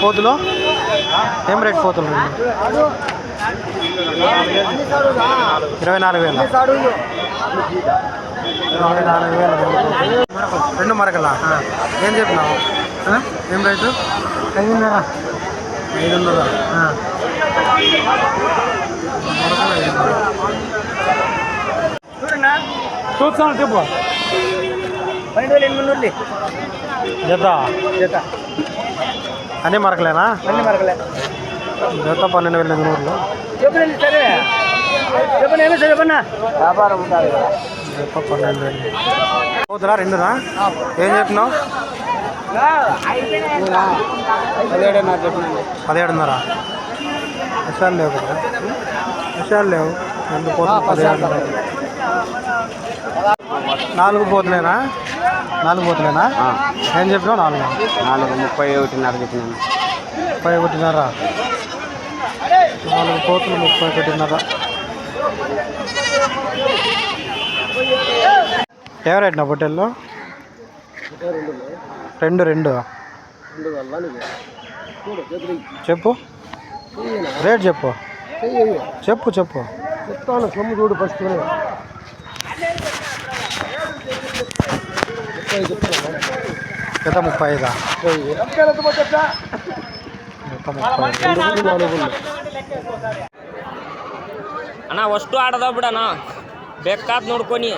పోతులు? ఏం రేట్ పోతులు ఇరవై నాలుగు వేల. ఇరవై నాలుగు వేల రెండు మరకలా? ఏం చెప్పినావు? ఆ? ఏం రేటు ఐదున్నర. ఐదున్నర. చూస్తాను చెప్పు. పన్నెండు వేల ఎనిమిది జత. జత. అన్నీ మరకలేనా? అన్ని మరకలే. జత పన్నెండు వేల ఎనిమిది నూరులు? చెప్పండి సరే. చెప్పండి ఏమి సార్ చెప్పన్నా వ్యాపారం ఉంటుంది జత పన్నెండు వేలు. పోతురా రెండునా ఏం చెప్పినావు పదిహేడున్నర. చెప్పండి పదిహేడున్నర. విషయాలు లేవు కదా విషయాలు లేవు రెండు పోతులు పదిహేడున్నర. నాలుగు పోతులేనా? నాలుగు పోతులేనా? ఏం చెప్పినావు నాలుగు? నాలుగు ముప్పై ఒకటిన్నర చెప్పినాను. ముప్పై ఒకటిన్నర. నాలుగు పోతులు ముప్పై ఒకటిన్నర. ఎవరైనా నా పొట్టెల్లో రెండు రెండు. చెప్పు. రేట్ చెప్పు. చెప్పు చెప్పు. చెప్తాను సొమ్ము చూడు ఫస్ట్. ముప్పై ఐదా జత ముప్పై ఐదు ಅಣ್ಣ ಅಷ್ಟು ಆಡದ ಬಿಡಣ್ಣ ಬೇಕಾದ್ ನೋಡ್ಕೊನಿ